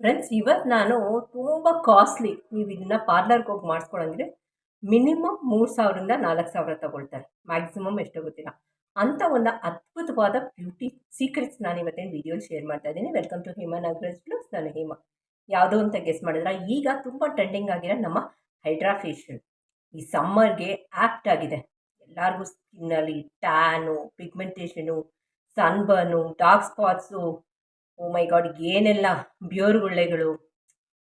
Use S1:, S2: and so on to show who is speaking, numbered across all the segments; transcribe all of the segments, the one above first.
S1: Friends ಇವತ್ತು ನಾನು ತುಂಬ ಕಾಸ್ಟ್ಲಿ ನೀವು ಇದನ್ನ ಪಾರ್ಲರ್ಗೆ ಹೋಗಿ ಮಾಡಿಸ್ಕೊಳಂದ್ರೆ ಮಿನಿಮಮ್ ಮೂರು ಸಾವಿರದಿಂದ ನಾಲ್ಕು ಸಾವಿರ ತಗೊಳ್ತಾರೆ. ಮ್ಯಾಕ್ಸಿಮಮ್ ಎಷ್ಟು ಗೊತ್ತಿಲ್ಲ. ಅಂಥ ಒಂದು ಅದ್ಭುತವಾದ ಬ್ಯೂಟಿ ಸೀಕ್ರೆಟ್ಸ್ ನಾನು ಇವತ್ತೇನು ವಿಡಿಯೋಲಿ ಶೇರ್ ಮಾಡ್ತಾ ಇದ್ದೀನಿ. Welcome to Hema Nagaraj plus ನಾನು ಹೇಮಾ. ಯಾವುದೋ ಅಂತ ಗೆಸ್ ಮಾಡಿದ್ರೆ? ಈಗ ತುಂಬ ಟ್ರೆಂಡಿಂಗ್ ಆಗಿರೋ ನಮ್ಮ ಹೈಡ್ರಾ ಫೇಶಿಯಲ್ ಈ ಸಮ್ಮರ್ಗೆ ಆ್ಯಪ್ಟ್ ಆಗಿದೆ. ಎಲ್ಲರಿಗೂ ಸ್ಕಿನ್ನಲ್ಲಿ tan pigmentation sunburn dark spots oh my God, ಏನೆಲ್ಲ ಬ್ಯೂರ್ಗುಳ್ಳೆಗಳು.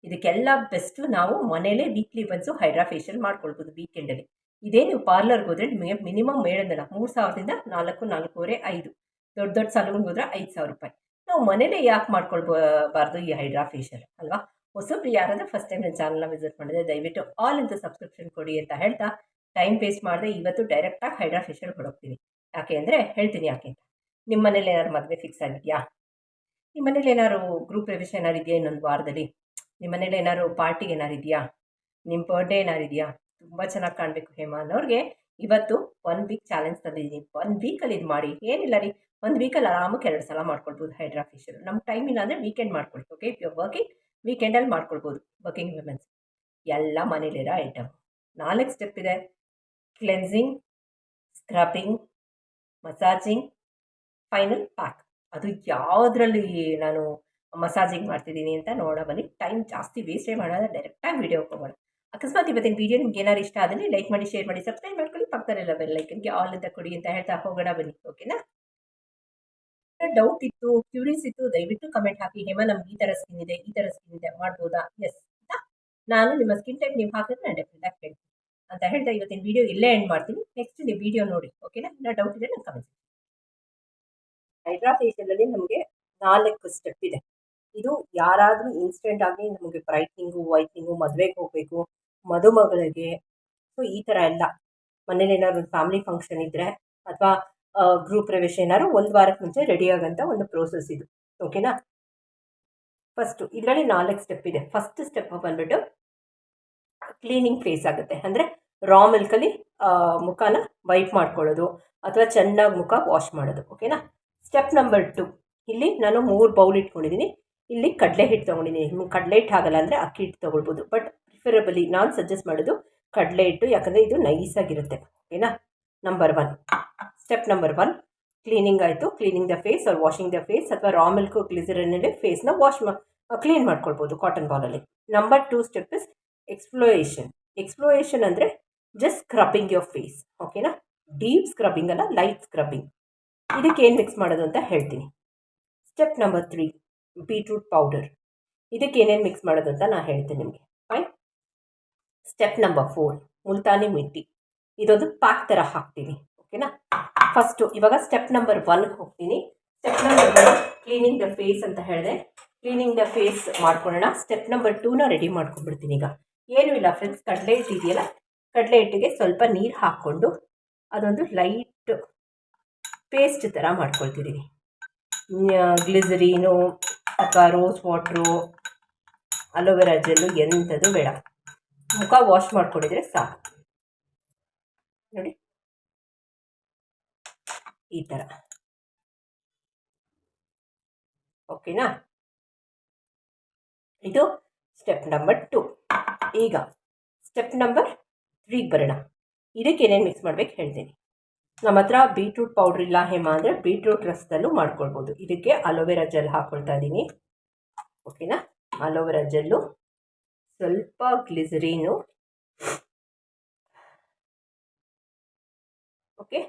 S1: ಇದಕ್ಕೆಲ್ಲ ಬೆಸ್ಟು ನಾವು ಮನೇಲೇ ವೀಕ್ಲಿ ಒನ್ಸು ಹೈಡ್ರಾ ಫೇಶಿಯಲ್ ಮಾಡ್ಕೊಳ್ಬೋದು ವೀಕೆಂಡಲ್ಲಿ. ಇದೇ ನೀವು ಪಾರ್ಲರ್ಗೆ ಹೋದ್ರೆ ನಿಮಗೆ ಮಿನಿಮಮ್ ಹೇಳೋದಲ್ಲ ಮೂರು ಸಾವಿರದಿಂದ ನಾಲ್ಕು, ನಾಲ್ಕೂವರೆ, ಐದು. ದೊಡ್ಡ ದೊಡ್ಡ ಸಲೂನ್ಗೆ ಹೋದ್ರೆ ಐದು ಸಾವಿರ ರೂಪಾಯಿ. ನಾವು ಮನೇಲೇ ಯಾಕೆ ಮಾಡ್ಕೊಳ್ಬಾರ್ದು ಈ ಹೈಡ್ರಾ ಫೇಶಿಯಲ್ ಅಲ್ವಾ? ಹೊಸಬ್ರು ಯಾರಾದರೂ ಫಸ್ಟ್ ಟೈಮ್ ನನ್ನ ಚಾನಲ್ನ ವಿಸಿಟ್ ಮಾಡಿದ್ರೆ ದಯವಿಟ್ಟು ಆಲ್ ಅಂತ ಸಬ್ಸ್ಕ್ರಿಪ್ಷನ್ ಕೊಡಿ ಅಂತ ಹೇಳ್ತಾ ಟೈಮ್ ವೇಸ್ಟ್ ಮಾಡದೆ ಇವತ್ತು ಡೈರೆಕ್ಟಾಗಿ ಹೈಡ್ರಾ ಫೇಶಿಯಲ್ ಕೊಡೋಗ್ತೀನಿ. ಯಾಕೆ ಅಂದರೆ ಹೇಳ್ತೀನಿ ಯಾಕೆ ನಿಮ್ಮ ಮನೇಲಿ ಏನಾದ್ರು ಮದುವೆ ಫಿಕ್ಸ್ ಆಗಿದೆಯಾ? ನಿಮ್ಮ ಮನೇಲಿ ಏನಾದ್ರು ಗ್ರೂಪ್ ಪ್ರವೇಶ ಏನಾರು ಇದೆಯಾ ಇನ್ನೊಂದು ವಾರದಲ್ಲಿ? ನಿಮ್ಮ ಮನೇಲಿ ಏನಾದ್ರು ಪಾರ್ಟಿ ಏನಾರು ಇದೆಯಾ? ನಿಮ್ಮ ಬರ್ಡೇ ಏನಾರು ಇದೆಯಾ? ತುಂಬ ಚೆನ್ನಾಗಿ ಕಾಣಬೇಕು ಹೇಮಾ ಅನ್ನೋರಿಗೆ ಇವತ್ತು ಒನ್ ವೀಕ್ ಚಾಲೆಂಜ್ ತಂದಿದ್ದೀನಿ. ಒನ್ ವೀಕಲ್ಲಿ ಇದು ಮಾಡಿ. ಏನಿಲ್ಲ ರೀ, ಒಂದು ವೀಕಲ್ಲಿ ಆರಾಮಕ್ಕೆ ಎರಡು ಸಲ ಮಾಡ್ಕೊಳ್ಬೋದು ಹೈಡ್ರಾ ಫೇಶಿಯಲ್ ನಮ್ಮ ಟೈಮ್ ಇಲ್ಲ ಅಂದರೆ ವೀಕೆಂಡ್ ಮಾಡ್ಕೊಳ್ಳಿ ಓಕೆ ಇಫ್ ಯು ವರ್ಕಿಂಗ್ ವೀಕೆಂಡಲ್ಲಿ ಮಾಡ್ಕೊಳ್ಬೋದು ವರ್ಕಿಂಗ್ ವುಮೆನ್ಸ್ ಎಲ್ಲ ಮನೇಲಿರೋ ಐಟಮ್ ನಾಲ್ಕು ಸ್ಟೆಪ್ ಇದೆ. Cleansing scrubbing massaging final pack ಅದು ಯಾವುದ್ರಲ್ಲಿ ನಾನು ಮಸಾಜಿಂಗ್ ಮಾಡ್ತಿದ್ದೀನಿ ಅಂತ ನೋಡೋ ಬನ್ನಿ. ಟೈಮ್ ಜಾಸ್ತಿ ವೇಸ್ಟೇ ಡೈರೆಕ್ಟ್ ಡೈರೆಕ್ಟಾಗಿ ವೀಡಿಯೋ ಹೋಗೋಣ ಅಕಸ್ಮಾತ್ ಇವತ್ತಿನ ವೀಡಿಯೋ ನಿಮ್ಗೆ ಏನಾರು ಇಷ್ಟ ಆದರೆ ಲೈಕ್ ಮಾಡಿ, ಶೇರ್ ಮಾಡಿ, ಸಬ್ಸ್ಕ್ರೈಬ್ ಮಾಡ್ಕೊಳ್ಳಿ. ಪಕ್ಕದಲ್ಲೆಲ್ಲ ಬೆಲ್ ಲೈಕನ್ಗೆ ಆಲ್ ಅಂತ ಕೊಡಿ ಅಂತ ಹೇಳ್ತಾ ಹೋಗೋಣ ಬನ್ನಿ. ಓಕೆನಾ? ಡೌಟ್ ಇತ್ತು ಕ್ಯೂರಿಯಸ್ ಇತ್ತು, ದಯವಿಟ್ಟು ಕಮೆಂಟ್ ಹಾಕಿ. ಹೇಮ, ನಮ್ಗೆ ಈ ಥರ ಸ್ಕಿನ್ ಇದೆ, ಈ ಥರ ಸ್ಕಿನ್ ಇದೆ, ಮಾಡ್ಬೋದಾ? ಎಸ್ ಅಂತ ನಾನು ನಿಮ್ಮ ಸ್ಕಿನ್ ಟೈಪ್ ನೀವು ಹಾಕಿದ್ರೆ ನಾನು ಡೆಫಿನೆಟ್ ಆಗಿ ಹೇಳ್ತೀನಿ. ಅಂತ ಹೇಳ್ತಾ ಇವತ್ತಿನ ವೀಡಿಯೋ ಇಲ್ಲೇ ಎಂಡ್ ಮಾಡ್ತೀನಿ. ನೆಕ್ಸ್ಟ್ ನೀವು ವೀಡಿಯೋ ನೋಡಿ. ಓಕೆನಾ? ಡೌಟ್ ಇದೆ ನಾನು ಕಮೆಂಟ್ ಹೈಡ್ರಾ ಫೇಶಿಯಲಲ್ಲಿ ನಮಗೆ ನಾಲ್ಕು ಸ್ಟೆಪ್ ಇದೆ. ಇದು ಯಾರಾದರೂ ಇನ್ಸ್ಟೆಂಟ್ ಆಗಿ ನಮಗೆ ಬ್ರೈಟ್ನಿಂಗು ವೈಟ್ನಿಂಗು ಮದುವೆಗೆ ಹೋಗಬೇಕು, ಮದುಮಗಳಿಗೆ ಸೊ ಈ ಥರ ಎಲ್ಲ. ಮನೇಲಿ ಏನಾದ್ರು ಒಂದು ಫ್ಯಾಮಿಲಿ ಫಂಕ್ಷನ್ ಇದ್ದರೆ ಅಥವಾ ಗ್ರೂಪ್ ಪ್ರವೇಶ ಏನಾದ್ರು ಒಂದು ವಾರಕ್ಕೆ ಮುಂಚೆ ರೆಡಿ ಆಗೋಂಥ ಒಂದು ಪ್ರೋಸೆಸ್ ಇದು. ಓಕೆನಾ ಫಸ್ಟು ಇದರಲ್ಲಿ ನಾಲ್ಕು ಸ್ಟೆಪ್ ಇದೆ. ಫಸ್ಟ್ ಸ್ಟೆಪ್ ಬಂದ್ಬಿಟ್ಟು ಕ್ಲೀನಿಂಗ್ ಫೇಸ್ ಆಗುತ್ತೆ. ಅಂದರೆ ರಾ ಮಿಲ್ಕಲ್ಲಿ ಮುಖನ ವೈಪ್ ಮಾಡ್ಕೊಳ್ಳೋದು, ಅಥವಾ ಚೆನ್ನಾಗಿ ಮುಖ ವಾಶ್ ಮಾಡೋದು. ಓಕೆನಾ ಸ್ಟೆಪ್ ನಂಬರ್ ಟು. ಇಲ್ಲಿ ನಾನು ಮೂರು ಬೌಲ್ ಇಟ್ಕೊಂಡಿದ್ದೀನಿ. ಇಲ್ಲಿ ಕಡಲೆ ಹಿಟ್ಟು ತೊಗೊಂಡಿದ್ದೀನಿ. ನಿಮ್ಗೆ ಕಡಲೆ ಹಿಟ್ಟು ಆಗಲ್ಲ ಅಂದರೆ ಅಕ್ಕಿ ಹಿಟ್ಟು ತೊಗೊಳ್ಬೋದು. ಬಟ್ ಪ್ರಿಫರಬಲಿ ನಾನು ಸಜೆಸ್ಟ್ ಮಾಡೋದು ಕಡಲೆ ಹಿಟ್ಟು, ಯಾಕಂದರೆ ಇದು ನೈಸಾಗಿರುತ್ತೆ ಓಕೆನಾ number one step number one cleaning ಆಯಿತು. Cleaning the face or washing the face ಅಥವಾ ರಾ ಮಿಲ್ಕ್ ಗ್ಲಿಸರನ್ನಲ್ಲಿ ಫೇಸ್ನ ವಾಶ್ ಮಾ ಕ್ಲೀನ್ ಮಾಡ್ಕೊಳ್ಬೋದು cotton ಬಾಲಲ್ಲಿ number two step is exfoliation exfoliation ಅಂದರೆ ಜಸ್ಟ್ ಸ್ಕ್ರಬ್ಬಿಂಗ್ ಯೋರ್ ಫೇಸ್ ಓಕೆನಾ ಡೀಪ್ ಸ್ಕ್ರಬ್ಬಿಂಗ್ ಅಲ್ಲ ಲೈಟ್ ಸ್ಕ್ರಬ್ಬಿಂಗ್ ಇದಕ್ಕೆ ಏನು ಮಿಕ್ಸ್ ಮಾಡೋದು ಅಂತ ಹೇಳ್ತೀನಿ. Step number three beetroot powder ಇದಕ್ಕೆ ಏನೇನು ಮಿಕ್ಸ್ ಮಾಡೋದು ಅಂತ ನಾನು ಹೇಳ್ತೀನಿ ನಿಮಗೆ. Fine step number four Multani mitti. ಇದೊಂದು ಪ್ಯಾಕ್ ಥರ ಹಾಕ್ತೀನಿ, ಓಕೆನಾ? ಫಸ್ಟು ಇವಾಗ ಸ್ಟೆಪ್ ನಂಬರ್ ಒನ್ಗೆ ಹೋಗ್ತೀನಿ. Step number one cleaning the face ಅಂತ ಹೇಳಿದೆ. ಕ್ಲೀನಿಂಗ್ ದ ಫೇಸ್ ಮಾಡ್ಕೊಳ್ಳೋಣ. ಸ್ಟೆಪ್ ನಂಬರ್ ಟೂನ ರೆಡಿ ಮಾಡ್ಕೊಂಡ್ಬಿಡ್ತೀನಿ ಈಗ. ಏನೂ ಇಲ್ಲ ಫ್ರೆಂಡ್ಸ್ ಕಡಲೆ ಹಿಟ್ಟು ಇದೆಯಲ್ಲ ಕಡಲೆ ಹಿಟ್ಟಿಗೆ ಸ್ವಲ್ಪ ನೀರು ಹಾಕ್ಕೊಂಡು ಅದೊಂದು ಲೈಟ್ ಪೇಸ್ಟ್ ಥರ ಮಾಡ್ಕೊಳ್ತಿದ್ದೀನಿ ಗ್ಲಿಸರೀನು ಅಥವಾ ರೋಸ್ ವಾಟ್ರು ಅಲೋವೆರಾ ಜೆಲ್ಲು ಎಂಥದ್ದು ಬೇಡ. ಮುಖ ವಾಶ್ ಮಾಡ್ಕೊಂಡಿದ್ರೆ ಸಾಕು. ನೋಡಿ. ಈ ಥರ ಓಕೆನಾ ಇದು ಸ್ಟೆಪ್ ನಂಬರ್ ಟು ಈಗ ಸ್ಟೆಪ್ ನಂಬರ್ ತ್ರೀಗೆ ಬರೋಣ. ಇದಕ್ಕೆ ಏನೇನು ಮಿಕ್ಸ್ ಮಾಡ್ಬೇಕು ಹೇಳ್ತೀನಿ. ನಮ್ಮ ಹತ್ರ ಬೀಟ್ರೂಟ್ ಪೌಡ್ರ್ ಇಲ್ಲ ಹೇಮ ಅಂದರೆ ಬೀಟ್ರೂಟ್ ರಸದಲ್ಲೂ ಮಾಡ್ಕೊಳ್ಬೋದು. ಇದಕ್ಕೆ ಅಲೋವೆರಾ ಜೆಲ್ ಹಾಕ್ಕೊಳ್ತಾ ಇದ್ದೀನಿ ಓಕೆನಾ ಅಲೋವೆರಾ ಜೆಲ್ಲು ಸ್ವಲ್ಪ ಗ್ಲಿಸರೀನು ಓಕೆ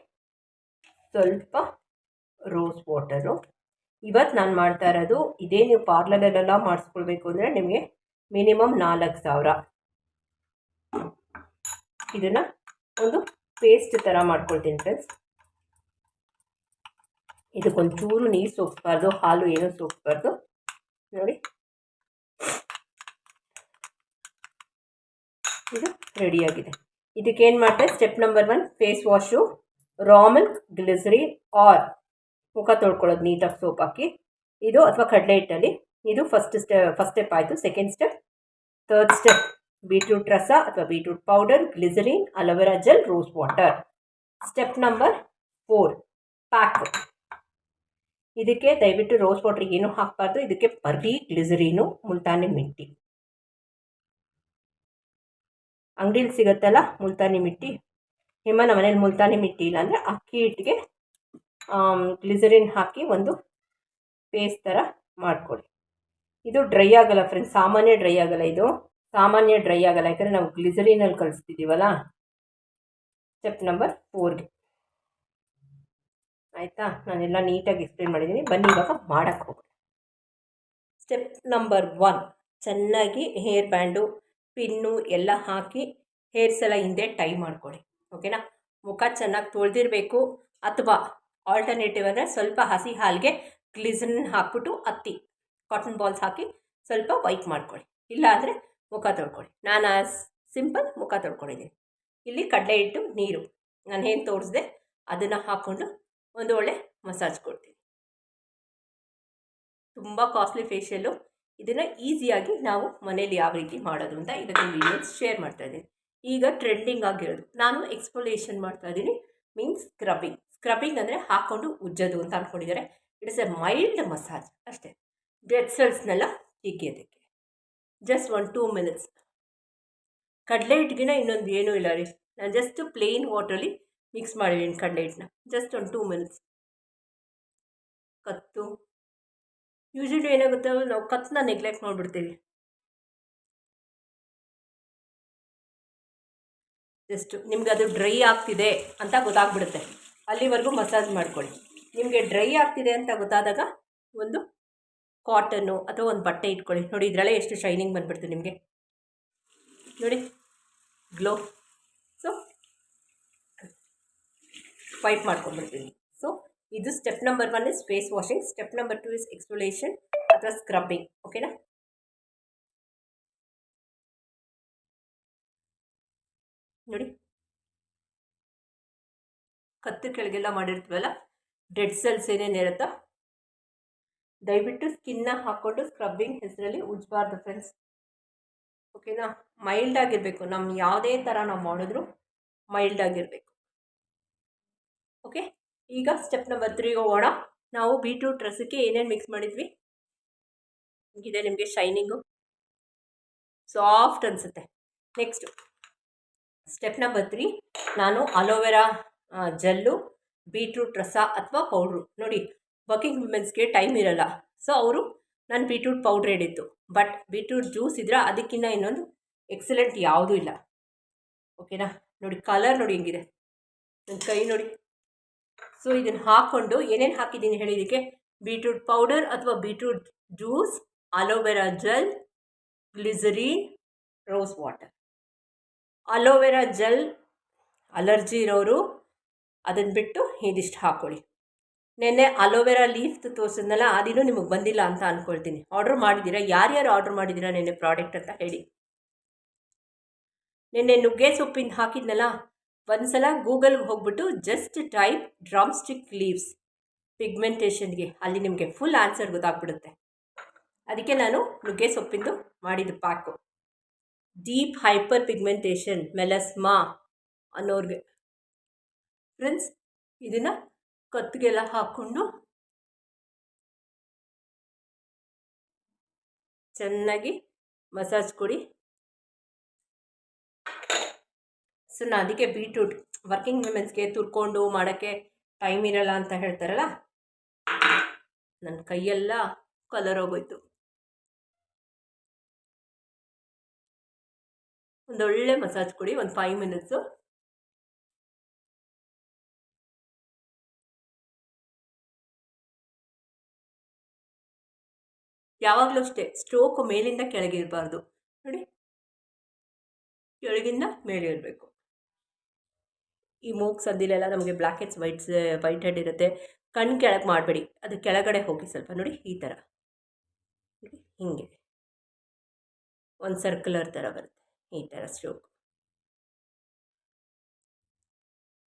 S1: ಸ್ವಲ್ಪ ರೋಸ್ ವಾಟರು ಇವತ್ತು ನಾನು ಮಾಡ್ತಾ ಇರೋದು ಇದೇ ನೀವು ಪಾರ್ಲರಲ್ಲೆಲ್ಲ ಮಾಡಿಸ್ಕೊಳ್ಬೇಕು ಅಂದರೆ ನಿಮಗೆ ಮಿನಿಮಮ್ ನಾಲ್ಕು ಸಾವಿರ. ಇದನ್ನು ಒಂದು ಪೇಸ್ಟ್ ಥರ ಮಾಡ್ಕೊಳ್ತೀನಿ ಫ್ರೆಂಡ್ಸ್ ಇದಕ್ಕೊಂಚೂರು ನೀರು ಸೋಕ್ಬಾರ್ದು, ಹಾಲು ಏನೂ ಸೋಕ್ಬಾರ್ದು. ನೋಡಿ. ಇದು ರೆಡಿಯಾಗಿದೆ ಇದಕ್ಕೇನು ಮಾಡ್ತಾರೆ step number one face wash raw milk glycerin or ಮುಖ ತೊಳ್ಕೊಳ್ಳೋದು ನೀಟಾಗಿ ಸೋಪ್ ಹಾಕಿ. ಇದು ಅಥವಾ ಕಡಲೆ ಹಿಟ್ಟಲ್ಲಿ. ಇದು ಫಸ್ಟ್ ಸ್ಟೆ ಫಸ್ಟ್ ಸ್ಟೆಪ್ ಆಯಿತು. Second step third step beetroot ರಸ ಅಥವಾ beetroot powder, glycerin, aloe vera gel, rose water. Step number four pack ಇದಕ್ಕೆ ದಯವಿಟ್ಟು ರೋಸ್ ವಾಟರ್ ಏನೂ ಹಾಕಬಾರ್ದು. ಇದಕ್ಕೆ ಬರೀ ಗ್ಲಿಸರೀನು, ಮುಲ್ತಾನಿ ಮಿಟ್ಟಿ. ಅಂಗಡಿಲಿ ಸಿಗುತ್ತಲ್ಲ ಮುಲ್ತಾನಿ ಮಿಟ್ಟಿ? ನಿಮ್ಮ ಮನೇಲಿ ಮುಲ್ತಾನಿ ಮಿಟ್ಟಿ ಇಲ್ಲ ಅಂದರೆ ಅಕ್ಕಿ ಹಿಟ್ಟಿಗೆ ಗ್ಲಿಸರಿನ್ ಹಾಕಿ ಒಂದು ಪೇಸ್ಟ್ ಥರ ಮಾಡ್ಕೊಳ್ಳಿ. ಇದು ಡ್ರೈ ಆಗಲ್ಲ ಫ್ರೆಂಡ್ಸ್ ಸಾಮಾನ್ಯ ಡ್ರೈ ಆಗಲ್ಲ ಇದು. ಸಾಮಾನ್ಯ ಡ್ರೈ ಆಗಲ್ಲ. ಯಾಕಂದರೆ ನಾವು ಗ್ಲಿಸರಿನಲ್ಲಿ ಕಳಿಸ್ತಿದ್ದೀವಲ್ಲ ಸ್ಟೆಪ್ ನಂಬರ್ ಫೋರ್ಗೆ ಆಯಿತಾ? ನಾನೆಲ್ಲ ನೀಟಾಗಿ ಎಕ್ಸ್ಪ್ಲೇನ್ ಮಾಡಿದ್ದೀನಿ ಬನ್ನಿ, ಇವಾಗ ಮಾಡೋಕ್ಕೆ ಹೋಗೋಣ. ಸ್ಟೆಪ್ ನಂಬರ್ ಒನ್ ಚೆನ್ನಾಗಿ ಹೇರ್ ಬ್ಯಾಂಡು ಪಿನ್ನು ಎಲ್ಲ ಹಾಕಿ ಹೇರ್ಸ್ ಎಲ್ಲ ಹಿಂದೆ ಟೈ ಮಾಡ್ಕೊಳ್ಳಿ. ಓಕೆನಾ ಮುಖ ಚೆನ್ನಾಗಿ ತೊಳೆದಿರಬೇಕು. ಅಥವಾ ಆಲ್ಟರ್ನೇಟಿವ್ ಅಂದರೆ ಸ್ವಲ್ಪ ಹಸಿ ಹಾಲಿಗೆ ಗ್ಲಿಸನ್ ಹಾಕ್ಬಿಟ್ಟು ಹತ್ತಿ ಕಾಟನ್ ಬಾಲ್ಸ್ ಹಾಕಿ ಸ್ವಲ್ಪ ವೈಟ್ ಮಾಡ್ಕೊಳ್ಳಿ. ಇಲ್ಲ ಅಂದರೆ ಮುಖ ತೊಳ್ಕೊಳ್ಳಿ. ನಾನು ಸಿಂಪಲ್ ಮುಖ ತೊಳ್ಕೊಂಡಿದ್ದೀನಿ. ಇಲ್ಲಿ ಕಡಲೆ ಹಿಟ್ಟು, ನೀರು. ನಾನು ಏನು ತೋರಿಸ್ದೆ? ಅದನ್ನು ಹಾಕ್ಕೊಂಡು ಒಂದು ಒಳ್ಳೆ ಮಸಾಜ್ ಕೊಡ್ತೀನಿ. ತುಂಬ ಕಾಸ್ಟ್ಲಿ ಫೇಶಿಯಲ್ಲು. ಇದನ್ನು ಈಸಿಯಾಗಿ ನಾವು ಮನೇಲಿ ಯಾವ ರೀತಿ ಮಾಡೋದು ಅಂತ ಇದಕ್ಕೆ ವೀಡಿಯೋಸ್ ಶೇರ್ ಮಾಡ್ತಾ ಇದ್ದೀನಿ. ಈಗ ಟ್ರೆಂಡಿಂಗ್ ಆಗಿರೋದು. ನಾನು ಎಕ್ಸ್ಪೊಲೇಷನ್ ಮಾಡ್ತಾ ಇದ್ದೀನಿ ಮೀನ್ಸ್ ಸ್ಕ್ರಬ್ಬಿಂಗ್. ಸ್ಕ್ರಬ್ಬಿಂಗ್ ಅಂದರೆ ಹಾಕ್ಕೊಂಡು ಉಜ್ಜೋದು ಅಂತ ಅಂದ್ಕೊಂಡಿದ್ದಾರೆ ಇಟ್ಸ್ ಎ ಮೈಲ್ಡ್ ಮಸಾಜ್ ಅಷ್ಟೇ. ಡೆಡ್ ಸೆಲ್ಸ್ನೆಲ್ಲ ತೆಗಿಯೋದಕ್ಕೆ ಜಸ್ಟ್ ಒಂದು ಟೂ ಮಿನಿಟ್ಸ್ ಕಡಲೆ ಹಿಟ್ಟಿಗಿನ ಇನ್ನೊಂದು ಏನೂ ಇಲ್ಲ ರೀ. ನಾನು ಜಸ್ಟ್ ಪ್ಲೇನ್ ವಾಟ್ರಲ್ಲಿ ಮಿಕ್ಸ್ ಮಾಡಿದ್ದೀನಿ ಕಡಲೆ ಹಿಟ್ಟನ್ನ ಜಸ್ಟ್ ಒಂದು ಟೂ ಮಿನಿಟ್ಸ್ ಕತ್ತು. ಯೂಶ್ವಲಿ ಏನಾಗುತ್ತೆ ನಾವು ಕತ್ತನ್ನ ನೆಗ್ಲೆಕ್ಟ್ ಮಾಡಿಬಿಡ್ತೀವಿ. ಜಸ್ಟ್ ನಿಮ್ಗೆ ಅದು ಡ್ರೈ ಆಗ್ತಿದೆ ಅಂತ ಗೊತ್ತಾಗ್ಬಿಡುತ್ತೆ. ಅಲ್ಲಿವರೆಗೂ ಮಸಾಜ್ ಮಾಡ್ಕೊಳ್ಳಿ. ನಿಮಗೆ ಡ್ರೈ ಆಗ್ತಿದೆ ಅಂತ ಗೊತ್ತಾದಾಗ ಒಂದು ಕಾಟನ್ನು ಅಥವಾ ಒಂದು ಬಟ್ಟೆ ಇಟ್ಕೊಳ್ಳಿ. ನೋಡಿ, ಇದರಲ್ಲೇ ಎಷ್ಟು ಶೈನಿಂಗ್ ಬಂದ್ಬಿಡ್ತು ನಿಮಗೆ. ನೋಡಿ ಗ್ಲೋ ಸೊ ವೈಪ್ ಮಾಡ್ಕೊಂಡ್ಬಿಡ್ತೀನಿ. ಸೊ ಇದು step number one is face washing step number two is exfoliation ಅಥವಾ ಸ್ಕ್ರಬ್ಬಿಂಗ್ ಓಕೆನಾ ನೋಡಿ. ಕತ್ತು ಕೆಳಗೆಲ್ಲ ಮಾಡಿರ್ತೀವಲ್ಲ? ಡೆಡ್ ಸೆಲ್ಸ್ ಏನೇನಿರುತ್ತೋ ದಯವಿಟ್ಟು ಸ್ಕಿನ್ನ ಹಾಕ್ಕೊಂಡು ಸ್ಕ್ರಬ್ಬಿಂಗ್ ಹೆಸರಲ್ಲಿ ಉಜ್ಬಾರ್ದು ಫ್ರೆಂಡ್ಸ್ ಓಕೆನಾ ಮೈಲ್ಡ್ ಆಗಿರಬೇಕು. ನಮ್ಮ ಯಾವುದೇ ಥರ ನಾವು ಮಾಡಿದ್ರು ಮೈಲ್ಡ್ ಆಗಿರಬೇಕು. ಓಕೆ ಈಗ ಸ್ಟೆಪ್ ನಂಬರ್ ತ್ರೀ ಹೋಗೋಣ. ನಾವು ಬೀಟ್ರೂಟ್ ರಸಕ್ಕೆ ಏನೇನು ಮಿಕ್ಸ್ ಮಾಡಿದ್ವಿ? ಇದೆ ನಿಮಗೆ ಶೈನಿಂಗು ಸಾಫ್ಟ್ ಅನಿಸುತ್ತೆ. ನೆಕ್ಸ್ಟು ಸ್ಟೆಪ್ ನಂಬರ್ ತ್ರೀ ನಾನು ಅಲೋವೆರಾ ಜೆಲ್ಲು ಬೀಟ್ರೂಟ್ ರಸ ಅಥವಾ ಪೌಡ್ರು ನೋಡಿ ವರ್ಕಿಂಗ್ ವುಮೆನ್ಸ್ಗೆ ಟೈಮ್ ಇರಲ್ಲ. ಸೊ ಅವರು ನಾನು ಬೀಟ್ರೂಟ್ ಪೌಡ್ರ್ ಹೇಳಿತ್ತು ಬಟ್ ಬೀಟ್ರೂಟ್ ಜ್ಯೂಸ್ ಇದ್ರೆ ಅದಕ್ಕಿಂತ ಇನ್ನೊಂದು ಎಕ್ಸಲೆಂಟ್ ಯಾವುದೂ ಇಲ್ಲ. ಓಕೆನಾ ನೋಡಿ ಕಲರ್ ನೋಡಿ ಹೆಂಗಿದೆ. ನನ್ನ ಕೈ ನೋಡಿ. ಸೊ ಇದನ್ನು ಹಾಕ್ಕೊಂಡು ಏನೇನು ಹಾಕಿದ್ದೀನಿ ಹೇಳಿದ್ದಕ್ಕೆ ಬೀಟ್ರೂಟ್ ಪೌಡರ್ ಅಥವಾ beetroot juice aloe vera gel glycerine rose water aloe vera gel allergy ಇರೋರು ಅದನ್ನು ಬಿಟ್ಟು ಇದಿಷ್ಟು ಹಾಕ್ಕೊಳ್ಳಿ ನೆನ್ನೆ ಅಲೋವೆರಾ ಲೀಫ್ ತೋರಿಸಿದ್ನಲ್ಲ, ಅದಿನ್ನೂ ನಿಮಗೆ ಬಂದಿಲ್ಲ ಅಂತ ಅಂದ್ಕೊಳ್ತೀನಿ ಆರ್ಡ್ರ್ ಮಾಡಿದ್ದೀರಾ ಯಾರ್ಯಾರು ಆರ್ಡ್ರ್ ಮಾಡಿದ್ದೀರಾ ನೆನ್ನೆ ಪ್ರಾಡಕ್ಟ್ ಅಂತ ಹೇಳಿ. ನಿನ್ನೆ ನುಗ್ಗೆ ಸೊಪ್ಪಿಂದ ಹಾಕಿದ್ನಲ್ಲ ಒಂದು ಸಲ ಗೂಗಲ್ಗೆ ಹೋಗ್ಬಿಟ್ಟು just type drumstick leaves ಪಿಗ್ಮೆಂಟೇಷನ್ಗೆ ಅಲ್ಲಿ ನಿಮಗೆ ಫುಲ್ ಆನ್ಸರ್ ಗೊತ್ತಾಗ್ಬಿಡುತ್ತೆ. ಅದಕ್ಕೆ ನಾನು ನುಗ್ಗೆ ಸೊಪ್ಪಿಂದು ಮಾಡಿದ್ದು pack deep hyperpigmentation melasma ಅನ್ನೋರಿಗೆ. ಫ್ರೆಂಡ್ಸ್ ಇದನ್ನು ಕತ್ತಿಗೆಲ್ಲ ಹಾಕ್ಕೊಂಡು ಚೆನ್ನಾಗಿ ಮಸಾಜ್ ಕೊಡಿ. ಸೊ ನಾನು ಅದಕ್ಕೆ ಬೀಟ್ರೂಟ್ ವರ್ಕಿಂಗ್ ವುಮೆನ್ಸ್ಗೆ ತುರ್ಕೊಂಡು ಮಾಡೋಕ್ಕೆ ಟೈಮ್ ಇರಲ್ಲ ಅಂತ ಹೇಳ್ತಾರಲ್ಲ? ನನ್ನ ಕೈಯೆಲ್ಲ ಕಲರ್ ಹೋಗೋಯ್ತು. ಒಂದೊಳ್ಳೆ ಮಸಾಜ್ ಕೊಡಿ, ಒಂದು ಫೈವ್ ಮಿನಿಟ್ಸು ಯಾವಾಗಲೂ ಅಷ್ಟೇ ಸ್ಟ್ರೋಕ್ ಮೇಲಿಂದ ಕೆಳಗೆ ಇರಬಾರ್ದು. ನೋಡಿ. ಕೆಳಗಿಂದ ಮೇಲೆ ಇರಬೇಕು. ಈ ಮೂಕ್ ಸದ್ದಿಲೆಲ್ಲ ನಮಗೆ blackheads whites whitehead ಇರುತ್ತೆ. ಕಣ್ಣು ಕೆಳಗೆ ಮಾಡಬೇಡಿ. ಅದು ಕೆಳಗಡೆ ಹೋಗಿ ಸ್ವಲ್ಪ ನೋಡಿ, ಈ ಥರ ಹೀಗೆ. ಒಂದು ಸರ್ಕ್ಯುಲರ್ ಥರ ಬರುತ್ತೆ ಈ ಥರ ಸ್ಟ್ರೋಕ್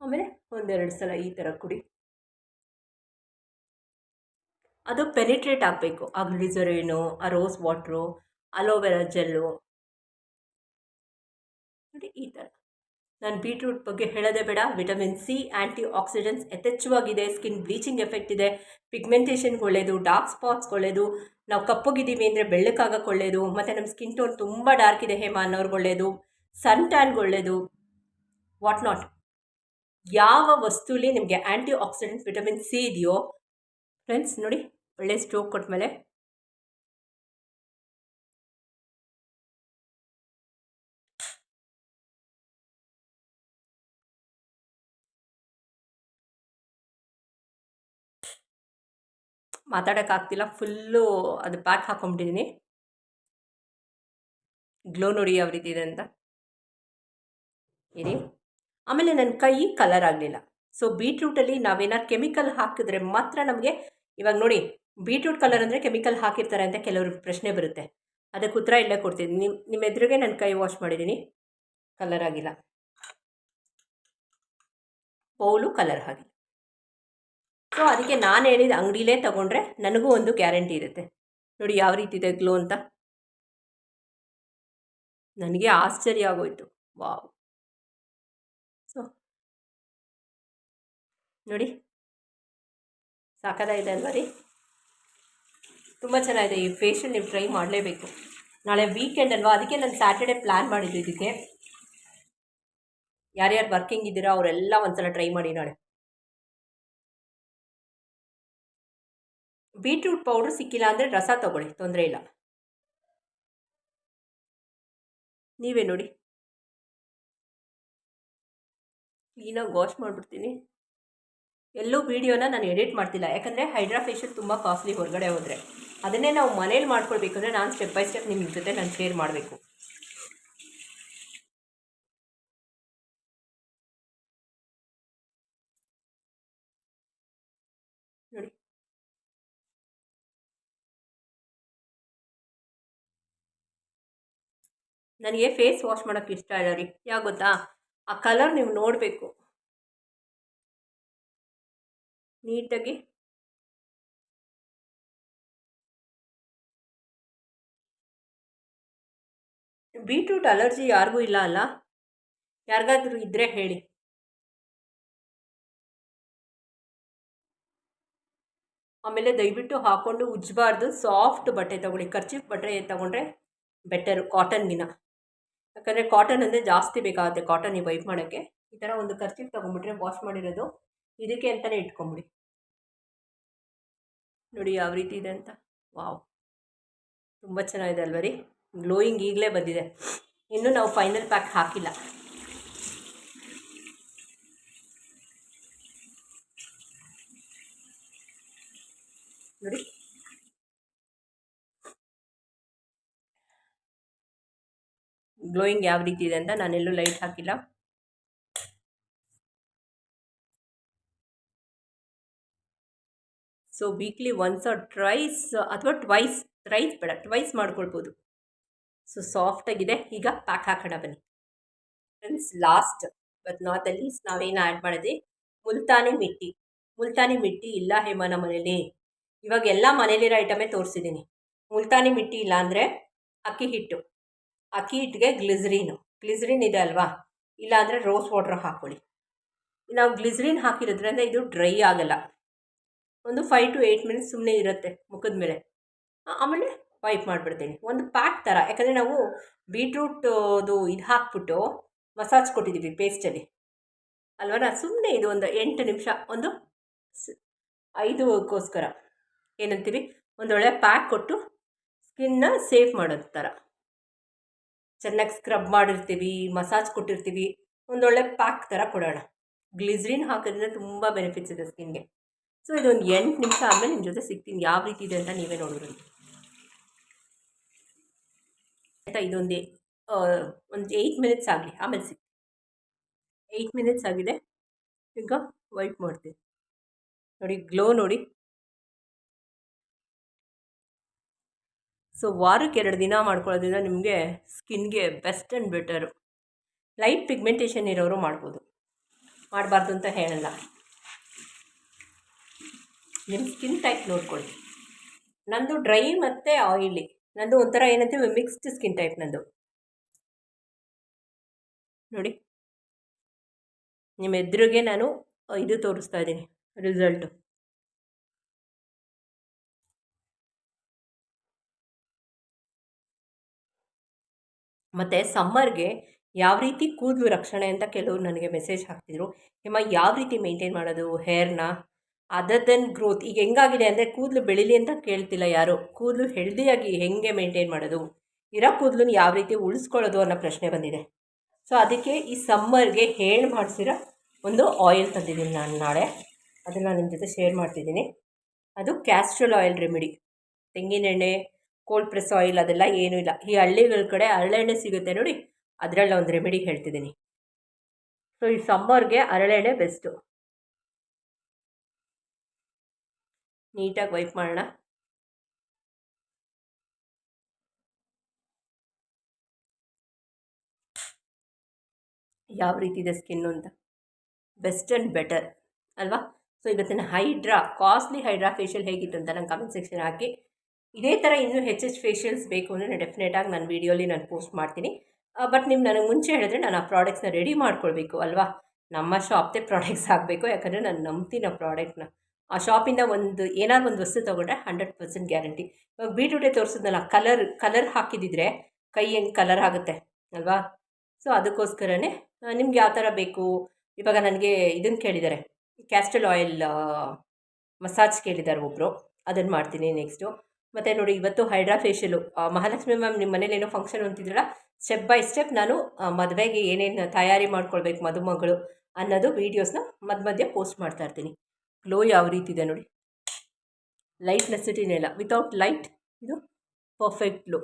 S1: ಆಮೇಲೆ ಒಂದೆರಡು ಸಲ ಈ ಥರ ಕುಡಿ. ಅದು ಪೆನಿಟ್ರೇಟ್ ಆಗಬೇಕು. ಆ ಗ್ಲಿಸರಿನು ಆ ರೋಸ್ ವಾಟ್ರು ಅಲೋವೆರಾ ಜೆಲ್ಲು ನೋಡಿ ಈ ಥರ ನಾನು ಬೀಟ್ರೂಟ್ ಬಗ್ಗೆ ಹೇಳೋದೇ ಬೇಡ. ವಿಟಮಿನ್ ಸಿ ಆ್ಯಂಟಿ ಆಕ್ಸಿಡೆಂಟ್ಸ್ ಯಥೇಚ್ಛವಾಗಿದೆ. ಸ್ಕಿನ್ ಬ್ಲೀಚಿಂಗ್ ಎಫೆಕ್ಟ್ ಇದೆ. ಪಿಗ್ಮೆಂಟೇಷನ್ಗೆ ಒಳ್ಳೆಯದು ಡಾರ್ಕ್ ಸ್ಪಾಟ್ಸ್ಗೆ ಒಳ್ಳೆಯದು ನಾವು ಕಪ್ಪಗಿದ್ದೀವಿ ಅಂದರೆ ಬೆಳ್ಳಕ್ಕಾಗಕ್ಕೆ ಒಳ್ಳೆಯದು ಮತ್ತು ನಮ್ಮ ಸ್ಕಿನ್ ಟೋನ್ ತುಂಬ ಡಾರ್ಕ್ ಇದೆ ಹೇಮಾ ಅನ್ನೋರ್ಗೆ ಒಳ್ಳೆಯದು ಸನ್ ಟ್ಯಾನ್ಗೆ ಒಳ್ಳೆಯದು ವಾಟ್ ನಾಟ್ ಯಾವ ವಸ್ತುಲಿ ನಿಮಗೆ ಆ್ಯಂಟಿ ಆಕ್ಸಿಡೆಂಟ್ ವಿಟಮಿನ್ ಸಿ ಇದೆಯೋ ಫ್ರೆಂಡ್ಸ್, ನೋಡಿ, ಒಳ್ಳೆ ಸ್ಟ್ರೋಕ್ ಕೊಟ್ಮೇಲೆ. ಮಾತಾಡೋಕ್ಕಾಗ್ತಿಲ್ಲ ಫುಲ್ಲು ಅದು ಪ್ಯಾಕ್ ಹಾಕೊಂಬಿಟ್ಟಿದ್ದೀನಿ ಗ್ಲೋ ನೋಡಿ ಯಾವ ರೀತಿ ಇದೆ ಅಂತ. ಇರಿ. ಆಮೇಲೆ ನನ್ನ ಕೈ ಕಲರ್ ಆಗಲಿಲ್ಲ. ಸೊ ಬೀಟ್ರೂಟಲ್ಲಿ ನಾವೇನಾದ್ರು ಕೆಮಿಕಲ್ ಹಾಕಿದ್ರೆ ಮಾತ್ರ ನಮಗೆ ಇವಾಗ ನೋಡಿ ಬೀಟ್ರೂಟ್ ಕಲರ್ ಅಂದರೆ ಕೆಮಿಕಲ್ ಹಾಕಿರ್ತಾರೆ ಅಂತ ಕೆಲವರು ಪ್ರಶ್ನೆ ಬರುತ್ತೆ. ಅದಕ್ಕೆ ಉತ್ತರ ಇಲ್ಲೇ ಕೊಡ್ತೀನಿ. ನಿಮ್ಮ ನಿಮ್ಮ ಎದುರಿಗೆ ನಾನು ಕೈ ವಾಶ್ ಮಾಡಿದ್ದೀನಿ ಕಲರ್ ಆಗಿಲ್ಲ. ಪೌಲು ಕಲರ್ ಆಗಿಲ್ಲ ಸೊ ಅದಕ್ಕೆ ನಾನು ಹೇಳಿದ ಅಂಗಡಿಲೇ ತೊಗೊಂಡ್ರೆ ನನಗೂ ಒಂದು ಗ್ಯಾರಂಟಿ ಇರುತ್ತೆ. ನೋಡಿ ಯಾವ ರೀತಿ ಇದೆ ಗ್ಲೋ ಅಂತ. ನನಗೆ ಆಶ್ಚರ್ಯ ಆಗೋಯ್ತು. ವಾವ್ ಸೊ ನೋಡಿ. ಸಾಕಾಗಿದೆ ಅಲ್ವಾ ರೀ? ತುಂಬ ಚೆನ್ನಾಗಿದೆ ಈ ಫೇಶಿಯಲ್ ನೀವು ಟ್ರೈ ಮಾಡಲೇಬೇಕು. ನಾಳೆ ವೀಕೆಂಡ್ ಅಲ್ವಾ? ಅದಕ್ಕೆ ನಾನು ಸ್ಯಾಟರ್ಡೆ ಪ್ಲ್ಯಾನ್ ಮಾಡಿದ್ದು ಇದಕ್ಕೆ. ಯಾರ್ಯಾರು ವರ್ಕಿಂಗ್ ಇದ್ದೀರಾ ಅವರೆಲ್ಲ ಒಂದ್ಸಲ ಟ್ರೈ ಮಾಡಿ ನಾಳೆ. ಬೀಟ್ರೂಟ್ ಪೌಡ್ರ್ ಸಿಕ್ಕಿಲ್ಲ ಅಂದರೆ ರಸ ತಗೊಳ್ಳಿ, ತೊಂದರೆ ಇಲ್ಲ. ನೀವೇ ನೋಡಿ. ಕ್ಲೀನಾಗಿ ವಾಶ್ ಮಾಡಿಬಿಡ್ತೀನಿ. ಎಲ್ಲೂ ವೀಡಿಯೋನ ನಾನು ಎಡಿಟ್ ಮಾಡ್ತಿಲ್ಲ. ಯಾಕಂದರೆ ಹೈಡ್ರಾ ಫೇಶಿಯಲ್ ತುಂಬ ಕಾಸ್ಟ್ಲಿ ಹೊರಗಡೆ ಹೋದರೆ. ಅದನ್ನೇ ನಾವು ಮನೇಲಿ ಮಾಡ್ಕೊಳ್ಬೇಕಂದ್ರೆ ನಾನು ಸ್ಟೆಪ್ ಬೈ ಸ್ಟೆಪ್ ನಿಮ್ಮ ಜೊತೆ ನಾನು ಶೇರ್ ಮಾಡಬೇಕು. ನೋಡಿ. ನನಗೆ ಫೇಸ್ ವಾಶ್ ಮಾಡೋಕ್ಕೆ ಇಷ್ಟ ಇಲ್ಲ ರೀ. ಯಾಕೆ ಗೊತ್ತಾ? ಆ ಕಲರ್ ನೀವು ನೋಡಬೇಕು. ನೀಟಾಗಿ ಬೀಟ್ರೂಟ್ ಅಲರ್ಜಿ ಯಾರಿಗೂ ಇಲ್ಲ ಅಲ್ಲ? ಯಾರಿಗಾದ್ರೂ ಇದ್ದರೆ ಹೇಳಿ. ಆಮೇಲೆ ದಯವಿಟ್ಟು ಹಾಕ್ಕೊಂಡು ಉಜ್ಜಬಾರ್ದು ಸಾಫ್ಟ್ ಬಟ್ಟೆ ತೊಗೊಳ್ಳಿ. ಖರ್ಚಿಫ್ ಬಟ್ಟೆ ತೊಗೊಂಡ್ರೆ ಕಾಟನ್ ಕಾಟನ್ಗಿನ ಯಾಕಂದರೆ ಕಾಟನ್ ಅಂದರೆ ಜಾಸ್ತಿ ಬೇಕಾಗುತ್ತೆ, ಕಾಟನ್ ನೀವು ವೈಪ್ ಮಾಡೋಕ್ಕೆ. ಈ ಥರ ಒಂದು ಖರ್ಚಿಫ್ ತೊಗೊಂಬಿಟ್ರೆ ವಾಶ್ ಮಾಡಿರೋದು ಇದಕ್ಕೆ ಅಂತಲೇ ಇಟ್ಕೊಂಬಿಡಿ. ನೋಡಿ ಯಾವ ರೀತಿ ಇದೆ ಅಂತ. ವಾವ್. ತುಂಬ ಚೆನ್ನಾಗಿದೆ ಅಲ್ವ ರೀ? ಗ್ಲೋಯಿಂಗ್ ಈಗಲೇ ಬಂದಿದೆ. ಇನ್ನೂ ನಾವು ಫೈನಲ್ ಪ್ಯಾಕ್ ಹಾಕಿಲ್ಲ. ನೋಡಿ. ಗ್ಲೋಯಿಂಗ್ ಯಾವ ರೀತಿ ಇದೆ ಅಂತ ನಾನೆಲ್ಲೂ ಲೈಟ್ ಹಾಕಿಲ್ಲ. So weekly once or thrice ಅಥವಾ ಟ್ವೈಸ್ ರೈಸ್ ಬೇಡ ಟ್ವೈಸ್ ಮಾಡ್ಕೊಳ್ಬೋದು. ಸೊ ಸಾಫ್ಟಾಗಿದೆ ಈಗ ಪ್ಯಾಕ್ ಹಾಕೋಣ ಬನ್ನಿ. Friends last but not the least ನಾವೇನು ಆ್ಯಡ್ ಮಾಡಿದ್ವಿ? ಮುಲ್ತಾನಿ ಮಿಟ್ಟಿ. ಮುಲ್ತಾನಿ ಮಿಟ್ಟಿ ಇಲ್ಲ ಹೇಮನ ಮನೇಲಿ. ಇವಾಗ ಎಲ್ಲ ಮನೇಲಿರೋ ಐಟಮೇ ತೋರಿಸಿದ್ದೀನಿ. ಮುಲ್ತಾನಿ ಮಿಟ್ಟಿ ಇಲ್ಲ ಅಂದರೆ ಅಕ್ಕಿ ಹಿಟ್ಟು. ಅಕ್ಕಿ ಹಿಟ್ಟಿಗೆ ಗ್ಲಿಸ್ರೀನು. ಗ್ಲಿಸ್ರಿನ್ ಇದೆ ಅಲ್ವಾ? ಇಲ್ಲಾಂದರೆ ರೋಸ್ ವಾಟ್ರ್ ಹಾಕ್ಕೊಳ್ಳಿ ನಾವು ಗ್ಲಿಸ್ರಿನ್ ಹಾಕಿರೋದ್ರಿಂದ ಇದು ಡ್ರೈ ಆಗಲ್ಲ. ಒಂದು ಫೈವ್ ಟು ಏಯ್ಟ್ ಮಿನಿಟ್ಸ್ ಸುಮ್ಮನೆ ಇರುತ್ತೆ ಮುಖದ ಮೇಲೆ. ಆಮೇಲೆ ವೈಪ್ ಮಾಡಿಬಿಡ್ತೀನಿ. ಒಂದು ಪ್ಯಾಕ್ ಥರ ಯಾಕಂದರೆ ನಾವು ಬೀಟ್ರೂಟದು ಇದು ಹಾಕ್ಬಿಟ್ಟು ಮಸಾಜ್ ಕೊಟ್ಟಿದ್ದೀವಿ ಪೇಸ್ಟಲ್ಲಿ ಅಲ್ವನ? ಸುಮ್ಮನೆ ಇದು ಒಂದು ಎಂಟು ನಿಮಿಷ, ಒಂದು ಐದುಗೋಸ್ಕರ. ಏನಂತೀವಿ? ಒಂದೊಳ್ಳೆ ಪ್ಯಾಕ್ ಕೊಟ್ಟು ಸ್ಕಿನ್ನ ಸೇಫ್ ಮಾಡೋದು ಥರ ಚೆನ್ನಾಗಿ ಸ್ಕ್ರಬ್ ಮಾಡಿರ್ತೀವಿ ಮಸಾಜ್ ಕೊಟ್ಟಿರ್ತೀವಿ, ಒಂದೊಳ್ಳೆ ಪ್ಯಾಕ್ ಥರ ಕೊಡೋಣ. ಗ್ಲಿಸ್ರಿನ್ ಹಾಕೋದ್ರಿಂದ ತುಂಬ ಬೆನಿಫಿಟ್ಸ್ ಇದೆ ಸ್ಕಿನ್ಗೆ ಸೊ ಇದೊಂದು ಎಂಟು ನಿಮಿಷ ಆದಮೇಲೆ ನಿಮ್ಮ ಜೊತೆ ಸಿಗ್ತೀನಿ. ಯಾವ ರೀತಿ ಇದೆ ಅಂತ ನೀವೇ ನೋಡಿದ್ರಿ ಆಯಿತಾ? ಇದೊಂದು ಒಂದು ಏಯ್ಟ್ ಮಿನಿಟ್ಸ್ ಆಗಲಿ. ಆಮೇಲೆ ಸಿಗ್ತೀನಿ. ಏಯ್ಟ್ ಮಿನಿಟ್ಸ್ ಆಗಿದೆ. ಈಗ ವೈಟ್ ಮಾಡ್ತೀನಿ. ನೋಡಿ, ಗ್ಲೋ ನೋಡಿ. ಸೊ, ವಾರಕ್ಕೆ ಎರಡು ದಿನ ಮಾಡ್ಕೊಳ್ಳೋದ್ರಿಂದ ನಿಮಗೆ ಸ್ಕಿನ್ಗೆ best and better. Light pigmentation ಇರೋರು ಮಾಡ್ಬೋದು. ಮಾಡಬಾರ್ದು ಅಂತ ಹೇಳಲ್ಲ. ನಿಮ್ಮ ಸ್ಕಿನ್ ಟೈಪ್ ನೋಡ್ಕೊಳ್ಳಿ. ನಂದು ಡ್ರೈ ಮತ್ತು ಆಯಿಲಿ ನಂದು ಒಂಥರ ಏನಂತೀವಿ ಮಿಕ್ಸ್ಡ್ ಸ್ಕಿನ್ ಟೈಪ್ ನಂದು. ನೋಡಿ. ನಿಮ್ಮ ಎದುರಿಗೆ ನಾನು ಇದು ತೋರಿಸ್ತಾ ಇದ್ದೀನಿ ರಿಸಲ್ಟು ಮತ್ತು ಸಮ್ಮರ್ಗೆ ಯಾವ ರೀತಿ ಕೂದಲು ರಕ್ಷಣೆ ಅಂತ ಕೆಲವರು ನನಗೆ ಮೆಸೇಜ್ ಹಾಕ್ತಿದ್ರು. ಹಿಮ, ಯಾವ ರೀತಿ ಮೇಂಟೈನ್ ಮಾಡೋದು? ಹೇರ್ನ ಅದರ್ ದೆನ್ ಗ್ರೋತ್ ಈಗ ಹೆಂಗಾಗಿದೆ ಅಂದರೆ ಕೂದಲು ಬೆಳೀಲಿ ಅಂತ ಕೇಳ್ತಿಲ್ಲ ಯಾರು? ಕೂದಲು ಹೆಲ್ದಿಯಾಗಿ ಹೆಂಗೆ ಮೇಂಟೈನ್ ಮಾಡೋದು? ಇರೋ ಕೂದಲನ್ನು ಯಾವ ರೀತಿ ಉಳಿಸ್ಕೊಳ್ಳೋದು ಅನ್ನೋ ಪ್ರಶ್ನೆ ಬಂದಿದೆ. ಸೊ ಅದಕ್ಕೆ ಈ ಸಮ್ಮರ್ಗೆ ಹೇಳಿ ಮಾಡಿಸಿರೋ ಒಂದು ಆಯಿಲ್ ತಂದಿದ್ದೀನಿ ನಾನು ನಾಳೆ. ಅದನ್ನು ನಿಮ್ಮ ಜೊತೆ ಶೇರ್ ಮಾಡ್ತಿದ್ದೀನಿ. ಅದು ಕ್ಯಾಸ್ಟ್ರಲ್ ಆಯಿಲ್ ರೆಮಿಡಿ ತೆಂಗಿನೆಣ್ಣೆ ಕೋಲ್ಡ್ ಪ್ರೆಸ್ ಆಯಿಲ್ ಅದೆಲ್ಲ ಏನೂ ಇಲ್ಲ. ಈ ಹಳ್ಳಿಗಳ ಕಡೆ ಹರಳೆಣ್ಣೆ ಸಿಗುತ್ತೆ ನೋಡಿ, ಅದರಲ್ಲಿ ಒಂದು ರೆಮಿಡಿ ಹೇಳ್ತಿದ್ದೀನಿ. ಸೊ ಈ ಸಮ್ಮರ್ಗೆ ಹರಳೆಣ್ಣೆ ಬೆಸ್ಟು ನೀಟಾಗಿ ವೈಪ್ ಮಾಡೋಣ. ಯಾವ ರೀತಿ ಇದೆ ಸ್ಕಿನ್ನು ಅಂತ? ಬೆಸ್ಟ್ ಆ್ಯಂಡ್ ಬೆಟರ್ ಅಲ್ವಾ? ಸೊ, ಇವತ್ತಿನ ಹೈಡ್ರಾ, ಕಾಸ್ಟ್ಲಿ ಹೈಡ್ರಾ ಫೇಶಿಯಲ್ ಹೇಗಿತ್ತು ಅಂತ ನಾನು ಕಮೆಂಟ್ ಸೆಕ್ಷನ್ ಹಾಕಿ. ಇದೇ ಥರ ಇನ್ನೂ ಹೆಚ್ಚೆಚ್ಚು ಫೇಶಿಯಲ್ಸ್ ಬೇಕು ಅಂದರೆ ನಾನು ಡೆಫಿನೆಟಾಗಿ ನಾನು ವೀಡಿಯೋಲಿ ನಾನು ಪೋಸ್ಟ್ ಮಾಡ್ತೀನಿ. ಬಟ್ ನೀವು ನನಗೆ ಮುಂಚೆ ಹೇಳಿದ್ರೆ ನಾನು ಆ ಪ್ರಾಡಕ್ಟ್ಸ್ನ ರೆಡಿ ಮಾಡ್ಕೊಳ್ಬೇಕು ಅಲ್ವಾ? ನಮ್ಮ ಶಾಪ್ದೇ ಪ್ರಾಡಕ್ಟ್ಸ್ ಆಗಬೇಕು, ಯಾಕಂದರೆ ನಾನು ನಂಬ್ತೀನಿ ಆ ಪ್ರಾಡಕ್ಟ್ನ. ಆ ಶಾಪಿಂದ ಒಂದು, ಏನಾದ್ರು ಒಂದು ವಸ್ತು ತೊಗೊಂಡ್ರೆ ಹಂಡ್ರೆಡ್ ಪರ್ಸೆಂಟ್ ಗ್ಯಾರಂಟಿ ಇವಾಗ ಬೀಟ್ರೂಟೇ ತೋರಿಸಿದ್ನಲ್ಲ ಕಲರ್ ಕಲರ್ ಹಾಕಿದಿದ್ರೆ ಕೈ ಹೆಂಗೆ ಕಲರ್ ಆಗುತ್ತೆ, ಅಲ್ವಾ? ಸೊ ಅದಕ್ಕೋಸ್ಕರನೇ ನಿಮ್ಗೆ ಯಾವ ಥರ ಬೇಕು? ಇವಾಗ ನನಗೆ ಇದನ್ನು ಕೇಳಿದ್ದಾರೆ ಕ್ಯಾಸ್ಟಲ್ ಆಯಿಲ್ ಮಸಾಜ್ ಕೇಳಿದ್ದಾರೆ ಒಬ್ಬರು ಅದನ್ನು ಮಾಡ್ತೀನಿ ನೆಕ್ಸ್ಟು ಮತ್ತು ನೋಡಿ, ಇವತ್ತು ಹೈಡ್ರಾ ಫೇಶಿಯಲು ಮಹಾಲಕ್ಷ್ಮಿ ಮ್ಯಾಮ್ ನಿಮ್ಮ ಮನೇಲಿ ಏನೋ ಫಂಕ್ಷನ್ ಅಂತಿದ್ರಲ್ಲ ಸ್ಟೆಪ್ ಬೈ ಸ್ಟೆಪ್ ನಾನು ಮದುವೆಗೆ ಏನೇನು ತಯಾರಿ ಮಾಡ್ಕೊಳ್ಬೇಕು ಮದುಮಗಳು ಅನ್ನೋದು ವೀಡಿಯೋಸ್ನ ಮಧ್ಯ ಮಧ್ಯೆ ಪೋಸ್ಟ್ ಮಾಡ್ತಾ ಇರ್ತೀನಿ. ಗ್ಲೋ ಯಾವ ರೀತಿ ಇದೆ ನೋಡಿ. ಲೈಟ್ ನೆಸಿಟಿನೇ ಇಲ್ಲ. ವಿತೌಟ್ ಲೈಟ್ ಇದು ಪರ್ಫೆಕ್ಟ್ ಗ್ಲೋ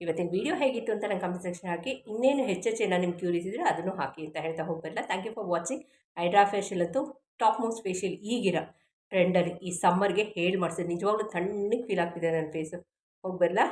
S1: ಇವತ್ತಿನ ವೀಡಿಯೋ ಹೇಗಿತ್ತು ಅಂತ ನಂಗೆ ಕಮೆಂಟ್ ಸೆಕ್ಷನ್ ಹಾಕಿ. ಇನ್ನೇನು ಹೆಚ್ಚೆಚ್ಚು ನಿಮ್ಗೆ ಕ್ಯೂರಿಸ್ ಇದ್ದರೆ ಅದನ್ನು ಹಾಕಿ ಅಂತ ಹೇಳ್ತಾ ಹೋಗ್ಬರಲ್ಲ thank you for watching hydra facial ಅಂತೂ ಟಾಪ್ ಮೋಸ್ಟ್ ಫೇಶಿಯಲ್ ಈಗಿರೋ ಟ್ರೆಂಡಲ್ಲಿ ಈ ಸಮ್ಮರ್ಗೆ ಹೇಳಿ ಮಾಡಿಸಿದೆ. ನಿಜವಾಗ್ಲೂ ತಣ್ಣಗೆ ಫೀಲ್ ಆಗ್ತಿದೆ ನನ್ನ ಫೇಸು ಹೋಗ್ಬರಲ್ಲ